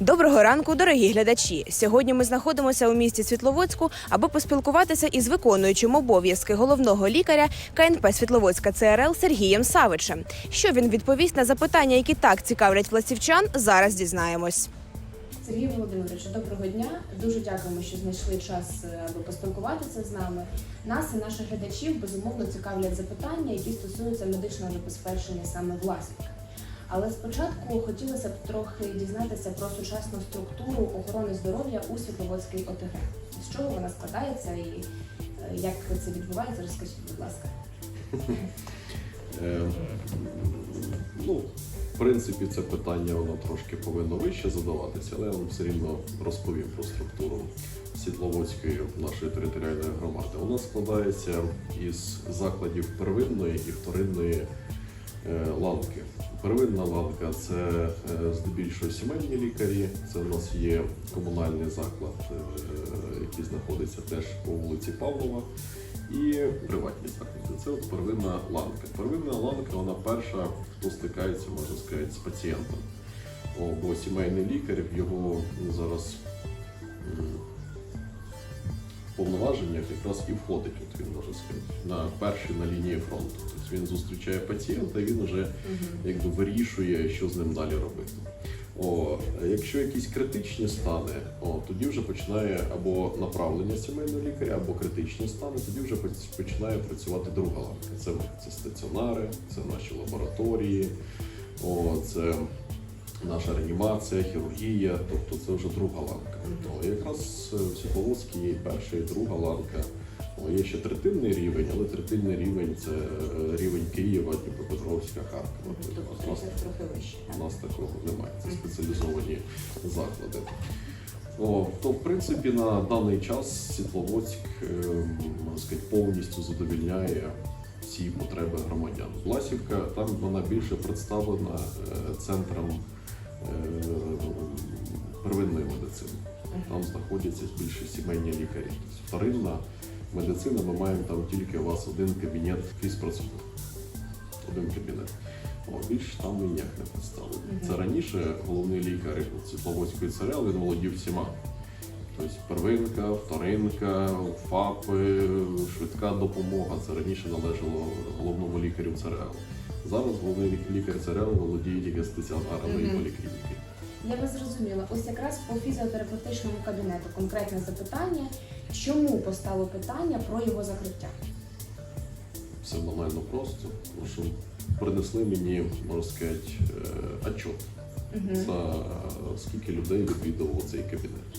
Доброго ранку, дорогі глядачі. Сьогодні ми знаходимося у місті Світловодську, аби поспілкуватися із виконуючим обов'язки головного лікаря КНП Світловодська ЦРЛ Сергієм Савичем. Що він відповість на запитання, які так цікавлять власівчан, зараз дізнаємось. Сергій Володимирович, доброго дня. Дуже дякуємо, що знайшли час, е, аби поспілкуватися з нами. Нас і наших глядачів безумовно цікавлять запитання, які стосуються медичного забезпечення саме власника. Але спочатку хотілося б трохи дізнатися про сучасну структуру охорони здоров'я у Світловодській ОТГ. З чого вона складається і е, як це відбувається, розкажіть, будь ласка. Е, ну, в принципі, це питання воно трошки повинно вище задаватися, але я вам все рівно розповім про структуру Світловодської нашої територіальної громади. Вона складається із закладів первинної і вторинної е, ланки. Первинна ланка це е, здебільшого сімейні лікарі. Це у нас є комунальний заклад, е, який знаходиться теж по вулиці Павлова і приватні заклади. Це от первинна ланка. Первинна ланка вона перша, хто стикається, можна сказати, з пацієнтом. О, бо сімейний лікар його зараз повноваженнях якраз і входить, от він може сказати, на перший на лінії фронту. Тобто він зустрічає пацієнта, і він вже якби вирішує, що з ним далі робити. О, якщо якісь критичні стани, о, тоді вже починає або направлення сімейного лікаря, або критичні стани, тоді вже починає працювати друга ланка. Це, це стаціонари, це наші лабораторії, о, це наша реанімація, хірургія, тобто це вже друга ланка. О, якраз е, в Психологській перша і друга ланка. Є ще третинний рівень, але третинний рівень це е, рівень Києва, Дніпропетровська, Харкова. Тобто у нас у нас такого немає. Це спеціалізовані заклади. О, то, в принципі, на даний час Світловодськ е, можна сказати, повністю задовільняє всі потреби громадян. Власівка там вона більше представлена е, центром е, первинної медицини. Там знаходяться більше сімейні лікарі. Тобто вторинна медицина, ми маємо там тільки у вас один кабінет фізпроцедур. Один кабінет. Більше там ніяк не представлено. Це раніше головний лікар Світловодської ЦРЛ, він володів всіма. Тобто первинка, вторинка, ФАПи, швидка допомога. Це раніше належало головному лікарю ЦРЛ. Зараз головний лікар ЦРЛ володіє тільки стаціонарами і Мгм. поліклініки. Я вас зрозуміла. Ось якраз по фізіотерапевтичному кабінету конкретне запитання. Чому постало питання про його закриття? Все банально просто, тому що принесли мені, можна сказати, е, отчет. за е, скільки людей відвідувало цей кабінет.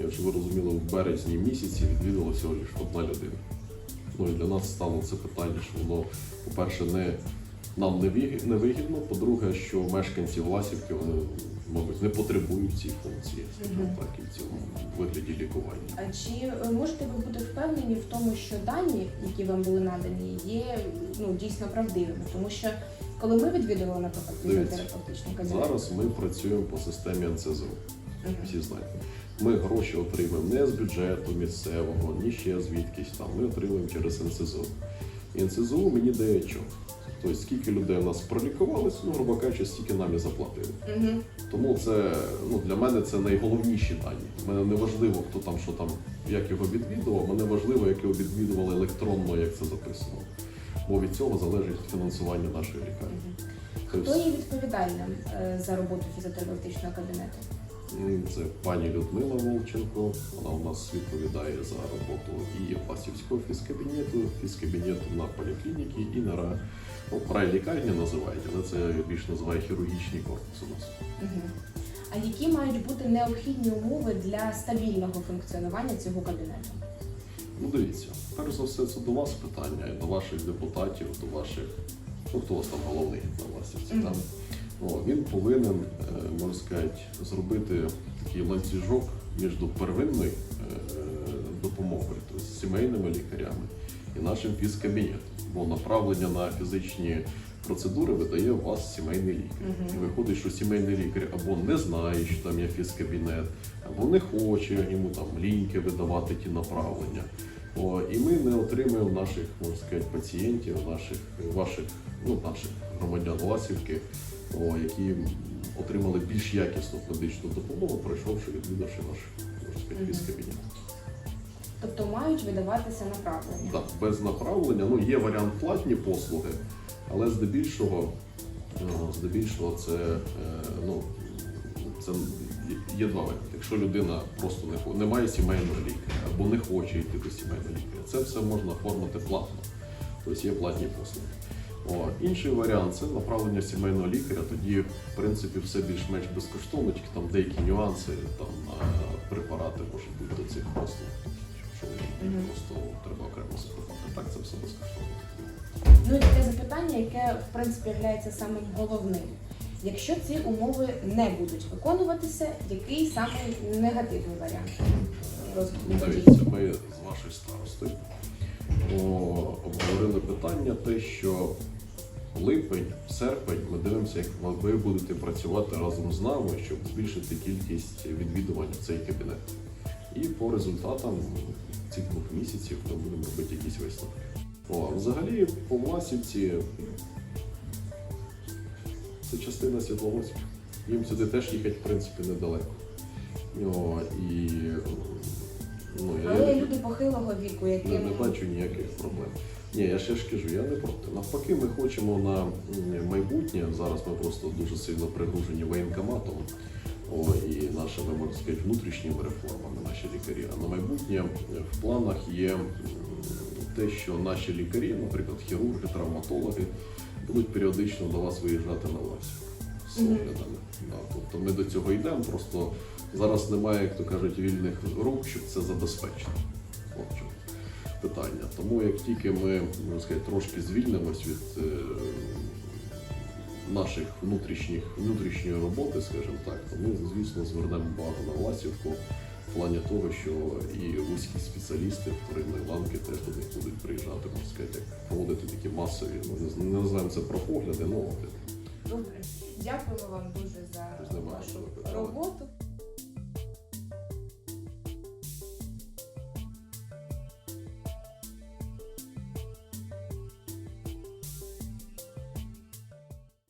Якщо ви розуміли, в березні місяці відвідала всього лише одна людина. Ну і для нас стало це питання, що воно, по-перше, не нам не віг- вигідно, по-друге, що мешканці Власівки вони, мабуть, не потребують цієї функції, скажімо так, і в цьому вигляді лікування. А чи е, можете ви бути впевнені в тому, що дані, які вам були надані, є ну дійсно правдивими? Тому що коли ми відвідували, наприклад, фізіотерапевтичний кабінет, Зараз ми працюємо по системі. Мгм. всі знають. Ми гроші отримуємо не з бюджету місцевого, ні ще звідкись там. Ми отримуємо через НСЗУ. І НСЗУ мені дає чок. Тобто, скільки людей у нас пролікувалось, ну, грубо кажучи, стільки нам і заплатили. Мгм. Тому це ну, для мене це найголовніші дані. Мене не важливо, хто там, що там, як його відвідував, мене важливо, як його відвідували електронно, як це записано. Бо від цього залежить фінансування нашої лікарні. хто Тобто, є відповідальним е, за роботу фізіотерапевтичного кабінету? Це пані Людмила Волченко. Вона у нас відповідає за роботу і Пасівського фізкабінету, фізкабінету на поліклініки і на ра- ну, райлікарні називають, але це більш називає хірургічний корпус у нас. А які мають бути необхідні умови для стабільного функціонування цього кабінету? Ну дивіться, перш за все, це до вас питання, до ваших депутатів, до ваших, ну хто у вас там головний на власності, Мгм. там. Він повинен, е, можна сказати, зробити такий ланцюжок між первинною е, допомогою, тобто сімейними лікарями і нашим фізкабінетом. Бо направлення на фізичні процедури видає у вас сімейний лікар. І виходить, що сімейний лікар або не знає, що там є фізкабінет, або не хоче йому там ліньки видавати ті направлення. О, і ми не отримуємо наших, можна сказати, пацієнтів, наших, ваших, ну, наших громадян Ласівки о, які отримали більш якісну медичну допомогу, пройшовши відвідавши наш можна сказати, Мгм. фізкабінет. Тобто мають видаватися направлення. Так, без направлення. Ну, є варіант платні послуги, але здебільшого, е, здебільшого це, е, ну, це є два варіанти. Якщо людина просто не, не має сімейного лікаря або не хоче йти до сімейного лікаря, це все можна оформити платно. Тобто є платні послуги. О, інший варіант це направлення сімейного лікаря. Тоді, в принципі, все більш-менш безкоштовно, тільки там деякі нюанси, там препарати можуть бути до цих послуг. Що Мгм. просто треба окремо заплатити. Так, це все безкоштовно. Ну і таке запитання, яке в принципі є самим головним. Якщо ці умови не будуть виконуватися, який самий негативний варіант? Дивіться, ми з вашою старостою обговорили питання, те, що липень, серпень ми дивимося, як ви будете працювати разом з нами, щоб збільшити кількість відвідувань в цей кабінет. І по результатам цих двох місяців ми будемо робити якісь висновки. О, взагалі, по Власівці це частина Світловодська. Їм сюди теж їхати, в принципі, недалеко. О, і ну, я, Але люди похилого віку, не, яким не бачу ніяких проблем. Ні, я ще ж кажу, я не проти. Навпаки, ми хочемо на майбутнє. Зараз ми просто дуже сильно пригружені воєнкоматом о, і нашими, можна сказати, внутрішніми реформами, наші лікарі. А на майбутнє в планах є те, що наші лікарі, наприклад, хірурги, травматологи, будуть періодично до вас виїжджати на вас з оглядами. Да, тобто ми до цього йдемо, просто зараз немає, як то кажуть, вільних рук, щоб це забезпечити. От чому питання. Тому як тільки ми можна сказати, трошки звільнимось від е, наших внутрішніх внутрішньої роботи, скажімо так, то ми, звісно, звернемо увагу на Власівку в плані того, що і вузькі спеціалісти вторинної ланки теж до них будуть приїжджати, можна сказати, як проводити такі масові, ну не, називаємо це про погляди, але огляди. добре. Дякуємо вам дуже за вашу роботу.